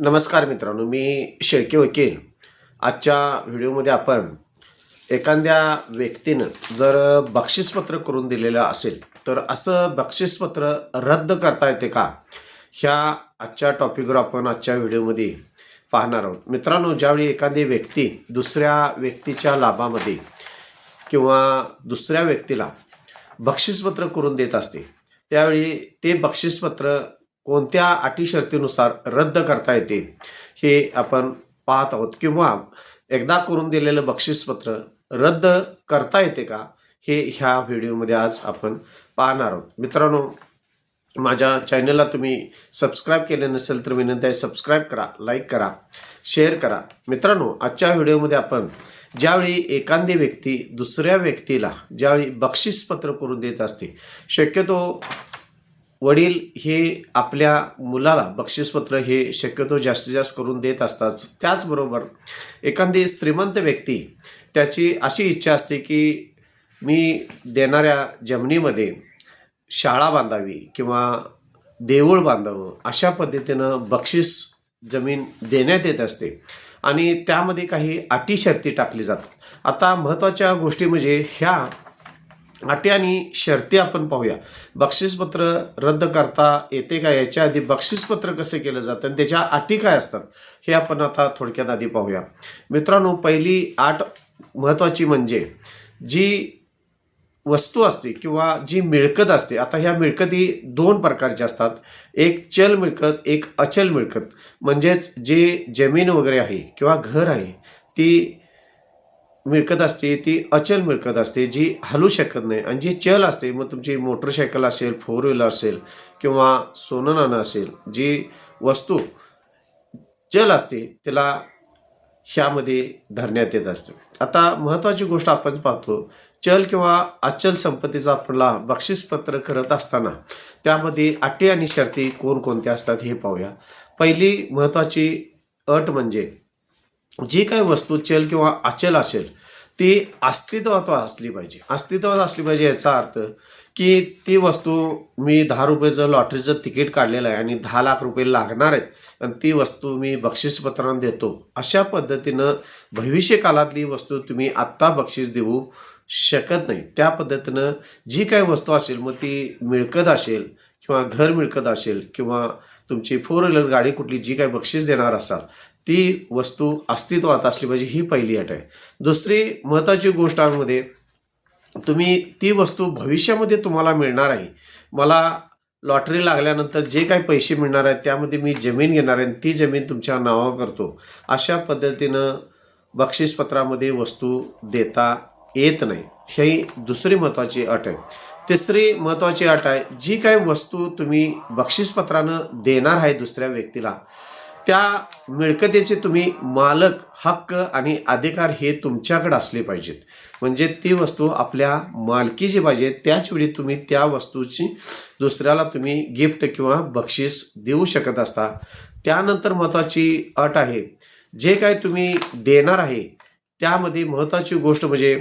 नमस्कार मित्रांनो मी शेळके वकील. आजच्या व्हिडिओमध्ये आपण एखाद्या व्यक्तीनं जर बक्षीसपत्र करून दिलेलं असेल तर असं बक्षीसपत्र रद्द करता येते का? ह्या आजच्या टॉपिकवर आपण आजच्या व्हिडिओमध्ये पाहणार आहोत. मित्रांनो ज्यावेळी एखादी व्यक्ती दुसऱ्या व्यक्तीच्या लाभामध्ये किंवा दुसऱ्या व्यक्तीला बक्षीसपत्र करून देत असते त्यावेळी ते बक्षीसपत्र कोणत्या अटी शर्तीनुसार रद्द करता येते हे आपण पाहत आहोत. किंवा एकदा करून दिलेलं बक्षीसपत्र रद्द करता येते का हे ह्या व्हिडिओमध्ये आज आपण पाहणार आहोत. मित्रांनो माझ्या चॅनलला तुम्ही सबस्क्राईब केले नसेल तर विनंती आहे सबस्क्राईब करा लाईक करा शेअर करा. मित्रांनो आजच्या व्हिडिओमध्ये आपण ज्यावेळी एखादी व्यक्ती दुसऱ्या व्यक्तीला ज्यावेळी बक्षीसपत्र करून देत असते शक्यतो वडील हे आपल्या मुलाला बक्षीसपत्र हे शक्यतो जास्तीत जास्त करून देत असतात. त्याचबरोबर एखादी श्रीमंत व्यक्ती त्याची अशी इच्छा असते की मी देणाऱ्या जमिनीमध्ये शाळा बांधावी किंवा देऊळ बांधावं अशा पद्धतीनं बक्षीस जमीन देण्यात येत असते आणि त्यामध्ये काही अटी शर्ती टाकली जातात. आता महत्त्वाच्या गोष्टी म्हणजे ह्या अटी आणि शर्ती आपण पाहूया. बक्षीसपत्र रद्द करता येते का? याच्या आधी बक्षीसपत्र कसं केलं जातं? आणि त्याच्या अटी काय असतात? हे आपण आता थोडक्यात आधी पाहूया. मित्रांनो पहिली आठ महत्त्वाची म्हणजे जी वस्तू असते किंवा जी मिळकत असते आता ह्या मिळकती दोन प्रकारच्या असतात. एक चल मिळकत एक अचल मिळकत. म्हणजेच जे जमीन वगैरे आहे किंवा घर आहे ती मिळकत असते ती अचल मिळकत असते जी हलू शकत नाही आणि जी चल असते मग तुमची मोटरसायकल असेल फोर व्हीलर असेल किंवा सोनं नाणं असेल जी वस्तू चल असते त्याला ह्यामध्ये धरण्यात येत असते. आता महत्त्वाची गोष्ट आपण पाहतो चल किंवा अचल संपत्तीचा आपला बक्षीसपत्र करत असताना त्यामध्ये अटी आणि शर्ती कोणकोणत्या असतात हे पाहूया. पहिली महत्त्वाची अट म्हणजे जी काही वस्तू चल किंवा अचल असेल ती अस्तित्वात असली पाहिजे. अस्तित्वात असली पाहिजे याचा अर्थ की ती वस्तू मी दहा रुपयेचं लॉटरीचं तिकीट काढलेलं आहे आणि दहा लाख रुपये लागणार आहेत आणि ती वस्तू मी बक्षीसपत्रानं देतो अशा पद्धतीनं भविष्यकालातली वस्तू तुम्ही आत्ता बक्षीस देऊ शकत नाही. त्या पद्धतीनं जी काही वस्तू असेल मग ती मिळकत असेल किंवा घर मिळकत असेल किंवा तुमची फोर व्हीलर गाडी कुठली जी काही बक्षीस देणार असाल ती वस्तू अस्तित्वात असली पाहिजे ही पहिली अट आहे. दुसरी महत्त्वाची गोष्टमध्ये तुम्ही ती वस्तू भविष्यामध्ये तुम्हाला मिळणार आहे. मला लॉटरी लागल्यानंतर जे काही पैसे मिळणार आहेत त्यामध्ये मी जमीन घेणार आहे आणि ती जमीन तुमच्या नावावर करतो. अशा पद्धतीनं बक्षीसपत्रामध्ये वस्तू देता येत नाही. ही दुसरी महत्त्वाची अट आहे. तिसरी महत्त्वाची अट आहे जी काही वस्तू तुम्ही बक्षीसपत्रानं देणार आहे दुसऱ्या व्यक्तीला त्या मिळकतीचे तुम्ही मालक हक्क आणि अधिकार हे तुमच्याकडे असले पाहिजेत. म्हणजे ती वस्तू आपल्या मालकीची पाहिजे त्याच वेळी तुम्ही त्या वस्तूची दुसऱ्याला तुम्ही गिफ्ट किंवा बक्षीस देऊ शकत असता. त्यानंतर महत्त्वाची अट आहे जे काय तुम्ही देणार आहे त्यामध्ये महत्त्वाची गोष्ट म्हणजे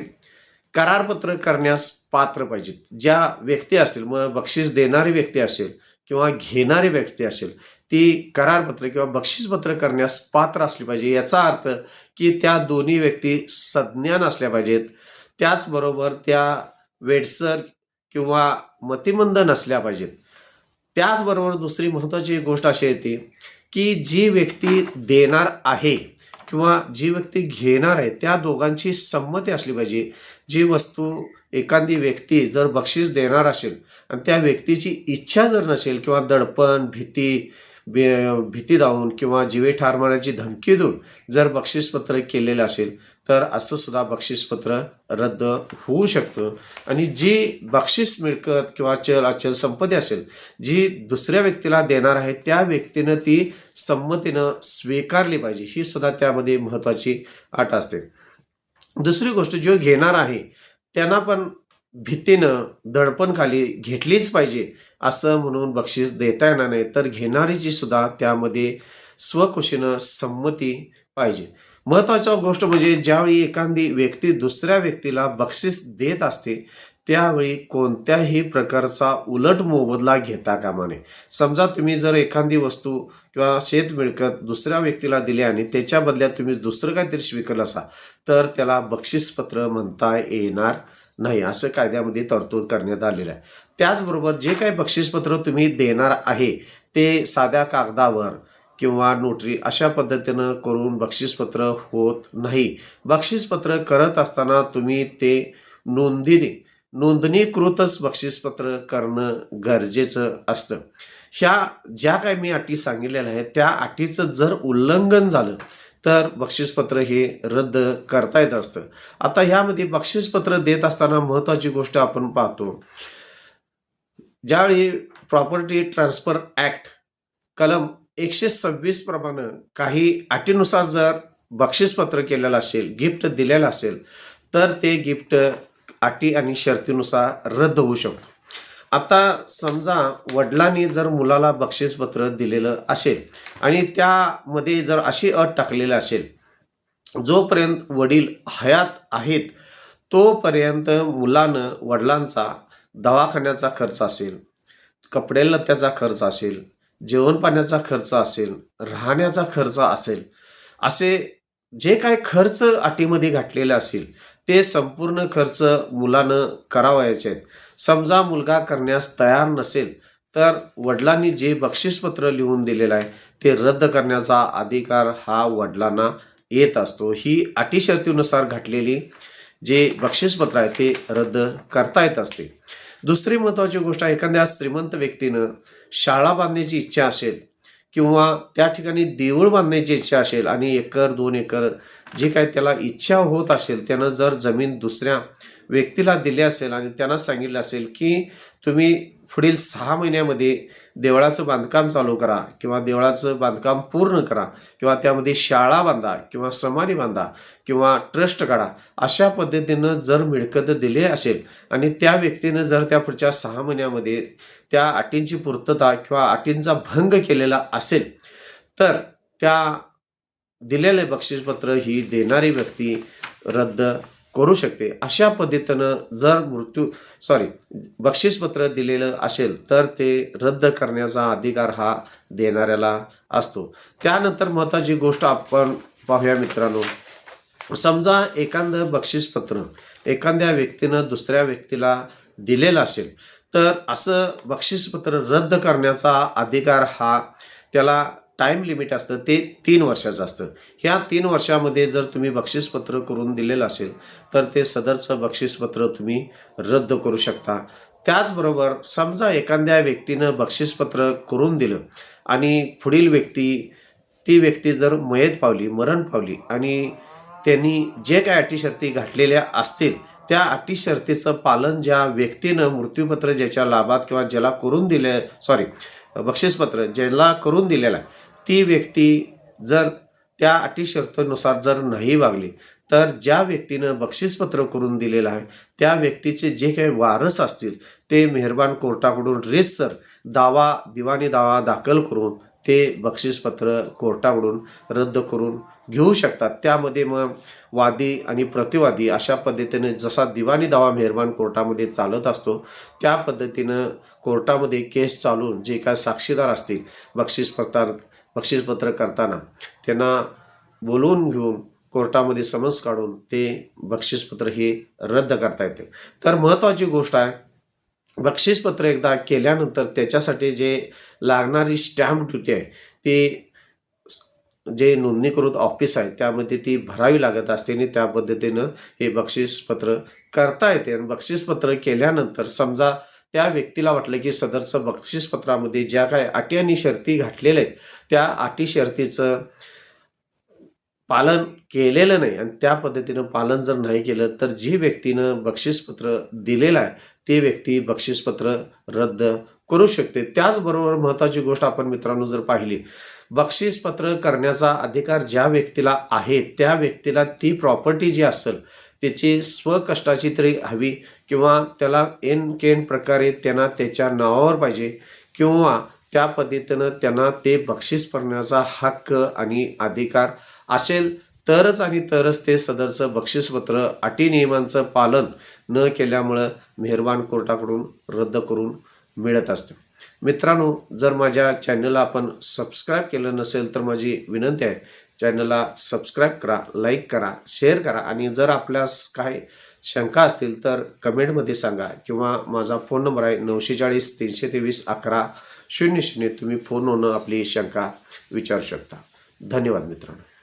करारपत्र करण्यास पात्र पाहिजेत. ज्या व्यक्ती असतील मग बक्षीस देणारी व्यक्ती असेल किंवा घेणारी व्यक्ती असेल ती करारपत्र किंवा बक्षीसपत्र करण्यास पात्र असली पाहिजे. याचा अर्थ की त्या दोन्ही व्यक्ती सज्ञान असल्या पाहिजेत. त्याचबरोबर त्या वेडसर किंवा मतिमंद नसल्या पाहिजेत. त्याचबरोबर दुसरी महत्त्वाची गोष्ट अशी येते की जी व्यक्ती देणार आहे किंवा जी व्यक्ती घेणार आहे त्या दोघांची संमती असली पाहिजे. जी वस्तू एखादी व्यक्ती जर बक्षीस देणार असेल आणि त्या व्यक्तीची इच्छा जर नसेल किंवा दडपण भीती बे- भीती दावून किंवा जीवे ठार मारण्याची धमकी देऊन जर बक्षीसपत्र केलेलं असेल तर असं सुद्धा बक्षीसपत्र रद्द होऊ शकतं. आणि जी बक्षीस मिळकत किंवा चल अचल संपत्ती असेल जी दुसऱ्या व्यक्तीला देणार आहे त्या व्यक्तीनं ती संमतीनं स्वीकारली पाहिजे ही सुद्धा त्यामध्ये महत्त्वाची अट असते. दुसरी गोष्ट जो घेणार आहे त्यांना पण भीतीनं दडपण खाली घेतलीच पाहिजे. असं म्हणून बक्षीस देता येणार नाही तर घेणारीची सुद्धा त्यामध्ये स्वखुशीनं संमती पाहिजे. महत्त्वाच्या गोष्ट म्हणजे ज्यावेळी एखादी व्यक्ती दुसऱ्या व्यक्तीला बक्षीस देत असते त्यावेळी कोणत्याही प्रकारचा उलट मोबदला घेता कामा नये. समजा तुम्ही जर एखादी वस्तू किंवा शेत मिळकत दुसऱ्या व्यक्तीला दिली आणि त्याच्या बदल्यात तुम्ही दुसरं काहीतरी स्वीकारलं असा तर त्याला बक्षीसपत्र म्हणता येणार नाही असं कायद्यामध्ये तरतूद करण्यात आलेलं आहे. त्याचबरोबर जे काही बक्षीसपत्र तुम्ही देणार आहे ते साध्या कागदावर किंवा नोटरी अशा पद्धतीनं करून बक्षीसपत्र होत नाही. बक्षीसपत्र करत असताना तुम्ही ते नोंदीने नोंदणीकृतच बक्षीसपत्र करणं गरजेचं असतं. ह्या ज्या काही मी अटी सांगितलेल्या आहेत त्या अटीचं जर उल्लंघन झालं तर बक्षीसपत्र हे रद्द करता येत असतं. आता ह्यामध्ये बक्षीसपत्र देत असताना महत्त्वाची गोष्ट आपण पाहतो. ज्यावेळी प्रॉपर्टी ट्रान्सफर ॲक्ट कलम एकशे सव्वीस प्रमाणे काही अटीनुसार जर बक्षीसपत्र केलेलं असेल गिफ्ट दिलेलं असेल तर ते गिफ्ट अटी आणि शर्तीनुसार रद्द होऊ शकतो. आता समजा वडिलांनी जर मुलाला बक्षीसपत्र दिलेलं असेल आणि त्यामध्ये जर अशी अट टाकलेली असेल जोपर्यंत वडील हयात आहेत तोपर्यंत मुलानं वडिलांचा दवाखान्याचा खर्च असेल कपडे लत्याचा खर्च असेल जेवण पाण्याचा खर्च असेल राहण्याचा खर्च असेल असे जे काय खर्च अटीमध्ये घातलेले असेल ते संपूर्ण खर्च मुलानं करावायचे आहेत. समजा मुलगा करण्यास तयार नसेल तर वडिलांनी जे बक्षीसपत्र लिहून दिलेलं आहे ते रद्द करण्याचा अधिकार हा वडिलांना येत असतो. ही अटी शर्तीनुसार घातलेली जे बक्षीसपत्र आहे ते रद्द करता येत असते. दुसरी महत्त्वाची गोष्ट एखाद्या श्रीमंत व्यक्तीनं शाळा बांधण्याची इच्छा असेल किंवा त्या ठिकाणी देऊळ बांधण्याची इच्छा असेल आणि एकर दोन एकर जे काय त्याला इच्छा होत असेल त्यानं जर जमीन दुसऱ्या व्यक्तीला दिले असेल आणि त्यांना सांगितलं असेल की तुम्ही पुढील सहा महिन्यामध्ये देवळाचं बांधकाम चालू करा किंवा देवळाचं बांधकाम पूर्ण करा किंवा त्यामध्ये शाळा बांधा किंवा समाधी बांधा किंवा ट्रस्ट काढा अशा पद्धतीनं जर मिळकत दिली असेल आणि त्या व्यक्तीनं जर त्या पुढच्या सहा महिन्यामध्ये त्या अटींची पूर्तता किंवा अटींचा भंग केलेला असेल तर त्या दिलेले बक्षीसपत्र ही देणारी व्यक्ती रद्द करू शकते. अशा पद्धतीनं जर मृत्यू सॉरी बक्षीसपत्र दिलेलं असेल तर ते रद्द करण्याचा अधिकार हा देणाऱ्याला असतो. त्यानंतर महत्त्वाची गोष्ट आपण पाहूया मित्रांनो. समजा एखादं बक्षीसपत्र एखाद्या व्यक्तीनं दुसऱ्या व्यक्तीला दिलेलं असेल तर असं बक्षीसपत्र रद्द करण्याचा अधिकार हा त्याला टाईम लिमिट असतं ते तीन वर्षाचं असतं. ह्या तीन वर्षामध्ये जर तुम्ही बक्षीसपत्र करून दिलेलं असेल तर ते सदरचं बक्षीसपत्र तुम्ही रद्द करू शकता. त्याचबरोबर समजा एखाद्या व्यक्तीनं बक्षीसपत्र करून दिलं आणि पुढील व्यक्ती ती व्यक्ती जर मयत पावली मरण पावली आणि त्यांनी जे काय अटी शर्ती घातलेल्या असतील त्या अटी शर्तीचं पालन ज्या व्यक्तीनं मृत्यूपत्र ज्याच्या लाभात किंवा ज्याला करून दिले सॉरी बक्षीसपत्र ज्याला करून दिलेलं आहे ती व्यक्ती जर त्या अटी शर्तनुसार जर नाही वागली तर ज्या व्यक्तीनं बक्षीसपत्र करून दिलेलं आहे त्या व्यक्तीचे जे काही वारस असतील ते मेहरबान कोर्टाकडून रेसर दावा दिवाणी दावा दाखल करून ते बक्षीसपत्र कोर्टाकडून रद्द करून घेऊ शकतात. त्यामध्ये मग वादी आणि प्रतिवादी अशा पद्धतीने जसा दिवाणी दावा मेहरबान कोर्टामध्ये चालत असतो त्या पद्धतीनं कोर्टामध्ये केस चालून जे काय साक्षीदार असतील बक्षीसपत्र बक्षीसपत्र करताना त्यांना बोलवून घेऊन कोर्टामध्ये समज काढून ते बक्षीसपत्र हे रद्द करता येते. तर महत्त्वाची गोष्ट आहे बक्षीसपत्र एकदा केल्यानंतर त्याच्यासाठी जे लागणारी स्टॅम्प ड्युटी आहे ती जे नोंदणीकृत ऑफिस आहे त्यामध्ये ती भरावी लागत असते आणि त्या पद्धतीनं हे बक्षीसपत्र करता येते. आणि बक्षीसपत्र केल्यानंतर समजा त्या व्यक्तीला वाटलं की सदरचं बक्षीसपत्रामध्ये ज्या काय अटी आणि शर्ती घातलेल्या आहेत त्या अटी शर्तीचं पालन केलेलं नाही आणि त्या पद्धतीनं पालन जर नाही केलं तर जी व्यक्तीनं बक्षीसपत्र दिलेलं आहे ती व्यक्ती बक्षीसपत्र रद्द करू शकते. त्याचबरोबर महत्त्वाची गोष्ट आपण मित्रांनो जर पाहिली बक्षीसपत्र करण्याचा अधिकार ज्या व्यक्तीला आहे त्या व्यक्तीला ती प्रॉपर्टी जी असेल त्याची स्वकष्टाची तरी हवी किंवा त्याला एन केन प्रकारे त्यांना त्याच्या नावावर पाहिजे किंवा त्या पद्धतीनं त्यांना ते बक्षीस करण्याचा हक्क आणि अधिकार असेल तरच आणि तरच ते सदरचं बक्षीसपत्र अटी नियमांचं पालन न केल्यामुळं मेहरबान कोर्टाकडून रद्द करून मिळत असतं. मित्रांनो जर माझ्या चॅनलला आपण सबस्क्राईब केलं नसेल तर माझी विनंती आहे चॅनलला सबस्क्राईब करा लाईक करा शेअर करा आणि जर आपल्यास काही शंका असतील तर कमेंटमध्ये सांगा किंवा माझा फोन नंबर आहे नऊशे चाळीस तीनशे तेवीस अकरा शून्य शून्य तुम्ही फोनवरून आपली शंका विचारू शकता. धन्यवाद मित्रांनो.